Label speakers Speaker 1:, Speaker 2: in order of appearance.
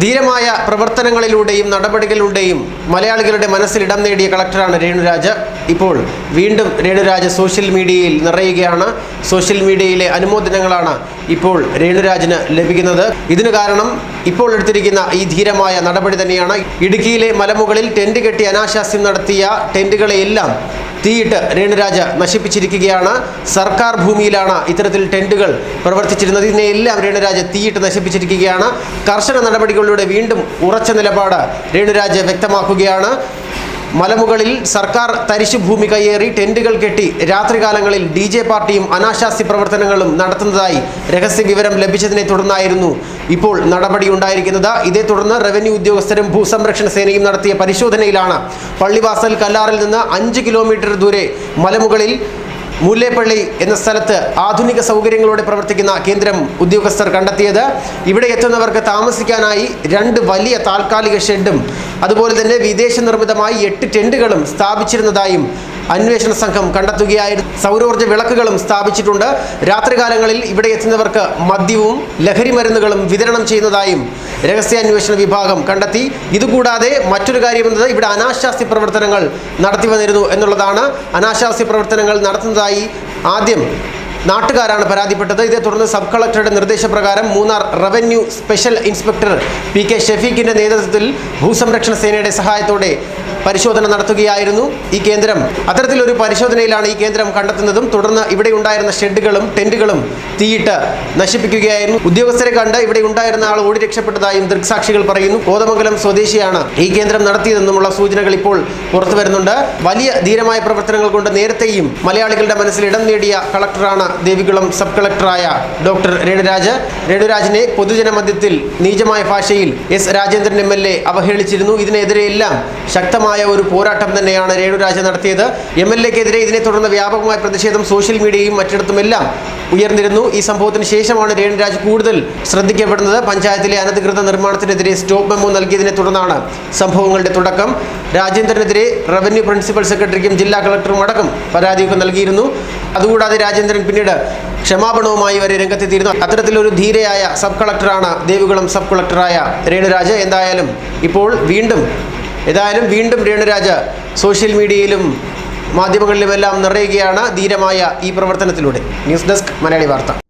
Speaker 1: ധീരമായ പ്രവർത്തനങ്ങളിലൂടെയും നടപടികളിലൂടെയും മലയാളികളുടെ മനസ്സിൽ ഇടം നേടിയ കളക്ടറാണ് രേണുരാജ്. ഇപ്പോൾ വീണ്ടും രേണുരാജ് സോഷ്യൽ മീഡിയയിൽ നിറയുകയാണ്. സോഷ്യൽ മീഡിയയിലെ അനുമോദനങ്ങളാണ് ഇപ്പോൾ രേണുരാജിന് ലഭിക്കുന്നത്. ഇതിനു കാരണം ഇപ്പോൾ എടുത്തിരിക്കുന്ന ഈ ധീരമായ നടപടി തന്നെയാണ്. ഇടുക്കിയിലെ മലമുകളിൽ ടെന്റ് കെട്ടി അനാശാസ്യം നടത്തിയ ടെന്റുകളെയെല്ലാം തീയിട്ട് രേണുരാജ് നശിപ്പിച്ചിരിക്കുകയാണ്. സർക്കാർ ഭൂമിയിലാണ് ഇത്തരത്തിൽ ടെന്റുകൾ പ്രവർത്തിച്ചിരുന്നത്. ഇതിനെല്ലാം രേണുരാജ് തീയിട്ട് നശിപ്പിച്ചിരിക്കുകയാണ്. കർശന നടപടികളിലൂടെ വീണ്ടും ഉറച്ച നിലപാട് രേണുരാജ് വ്യക്തമാക്കുകയാണ്. മലമുകളിൽ സർക്കാർ തരിശു ഭൂമി കയ്യേറി ടെന്റുകൾ കെട്ടി രാത്രികാലങ്ങളിൽ ഡി ജെ പാർട്ടിയും അനാശാസ്യ പ്രവർത്തനങ്ങളും നടത്തുന്നതായി രഹസ്യ വിവരം ലഭിച്ചതിനെ തുടർന്നായിരുന്നു ഇപ്പോൾ നടപടി ഉണ്ടായിരിക്കുന്നത്. ഇതേ തുടർന്ന് റവന്യൂ ഉദ്യോഗസ്ഥരും ഭൂസംരക്ഷണ സേനയും നടത്തിയ പരിശോധനയിലാണ്. പള്ളിവാസൽ കല്ലാറിൽ നിന്ന് അഞ്ച് കിലോമീറ്റർ ദൂരെ മലമുകളിൽ മുല്ലേപ്പള്ളി എന്ന സ്ഥലത്ത് ആധുനിക സൗകര്യങ്ങളോടെ പ്രവർത്തിക്കുന്ന കേന്ദ്രം ഉദ്യോഗസ്ഥർ കണ്ടെത്തിയത്. ഇവിടെ എത്തുന്നവർക്ക് താമസിക്കാനായി രണ്ട് വലിയ താൽക്കാലിക ഷെഡും അതുപോലെ തന്നെ വിദേശ നിർമ്മിതമായി എട്ട് ടെന്റുകളും സ്ഥാപിച്ചിരുന്നതായും അന്വേഷണ സംഘം കണ്ടെത്തുകയായിരുന്നു. സൗരോർജ വിളക്കുകളും സ്ഥാപിച്ചിട്ടുണ്ട്. രാത്രികാലങ്ങളിൽ ഇവിടെ എത്തുന്നവർക്ക് മദ്യവും ലഹരി മരുന്നുകളും വിതരണം ചെയ്യുന്നതായും രഹസ്യാന്വേഷണ വിഭാഗം കണ്ടെത്തി. ഇതുകൂടാതെ മറ്റൊരു കാര്യമെന്നത് ഇവിടെ അനാശാസ്യ പ്രവർത്തനങ്ങൾ നടത്തി വന്നിരുന്നു എന്നുള്ളതാണ്. അനാശാസ്യ പ്രവർത്തനങ്ങൾ നടത്തുന്നതായി ആദ്യം നാട്ടുകാരാണ് പരാതിപ്പെട്ടത്. ഇതേ തുടർന്ന് സബ് കളക്ടറുടെ നിർദ്ദേശപ്രകാരം Munnar revenue special inspector P K ഷെഫീഖിന്റെ നേതൃത്വത്തിൽ ഭൂസംരക്ഷണ സേനയുടെ സഹായത്തോടെ പരിശോധന നടത്തുകയായിരുന്നു ഈ കേന്ദ്രം. അത്തരത്തിലൊരു പരിശോധനയിലാണ് ഈ കേന്ദ്രം കണ്ടെത്തുന്നതും തുടർന്ന് ഇവിടെ ഉണ്ടായിരുന്ന ഷെഡുകളും ടെന്റുകളും തീയിട്ട് നശിപ്പിക്കുകയായിരുന്നു. ഉദ്യോഗസ്ഥരെ കണ്ട് ഇവിടെ ഉണ്ടായിരുന്ന ആൾ ഓടി രക്ഷപ്പെട്ടതായും ദൃക്സാക്ഷികൾ പറയുന്നു. കോതമംഗലം സ്വദേശിയാണ് ഈ കേന്ദ്രം നടത്തിയതെന്നുമുള്ള സൂചനകൾ ഇപ്പോൾ പുറത്തു വരുന്നുണ്ട്. വലിയ ധീരമായ പ്രവർത്തനങ്ങൾ കൊണ്ട് നേരത്തെയും മലയാളികളുടെ മനസ്സിൽ ഇടം നേടിയ കളക്ടറാണ് ദേവികുളം സബ് കളക്ടറായ ഡോക്ടർ രേണുരാജ്. രേണുരാജിനെ പൊതുജനമധ്യത്തിൽ നീചമായ ഭാഷയിൽ എസ് രാജേന്ദ്രൻ എം അവഹേളിച്ചിരുന്നു. ഇതിനെതിരെയെല്ലാം ശക്തമായ ഒരു പോരാട്ടം തന്നെയാണ് രേണുരാജ നടത്തിയത്. എം എൽ എക്കെതിരെ ഇതിനെ തുടർന്ന് വ്യാപകമായ പ്രതിഷേധം സോഷ്യൽ മീഡിയയും മറ്റിടത്തുമെല്ലാം ഉയർന്നിരുന്നു. ഈ സംഭവത്തിന് ശേഷമാണ് രേണുരാജ് കൂടുതൽ ശ്രദ്ധിക്കപ്പെടുന്നത്. പഞ്ചായത്തിലെ അനധികൃത നിർമ്മാണത്തിനെതിരെ സ്റ്റോപ്പ് മെമ്മോ നൽകിയതിനെ തുടർന്നാണ് സംഭവങ്ങളുടെ തുടക്കം. രാജേന്ദ്രനെതിരെ റവന്യൂ പ്രിൻസിപ്പൽ സെക്രട്ടറിക്കും ജില്ലാ കളക്ടറും അടക്കം പരാതിയൊക്കെ നൽകിയിരുന്നു. അതുകൂടാതെ രാജേന്ദ്രൻ പിന്നീട് ക്ഷമാപണവുമായി വരെ രംഗത്തെത്തിയിരുന്നു. അത്തരത്തിലൊരു ധീരയായ സബ് കളക്ടറാണ് ദേവികുളം സബ് കളക്ടറായ രേണുരാജ് എന്തായാലും ഇപ്പോൾ വീണ്ടും ഏതായാലും വീണ്ടും രേണുരാജ് സോഷ്യൽ മീഡിയയിലും മാധ്യമങ്ങളിലുമെല്ലാം നിറയുകയാണ് ധീരമായ ഈ പ്രവർത്തനത്തിലൂടെ. ന്യൂസ് ഡെസ്ക് മലയാളി വാർത്ത.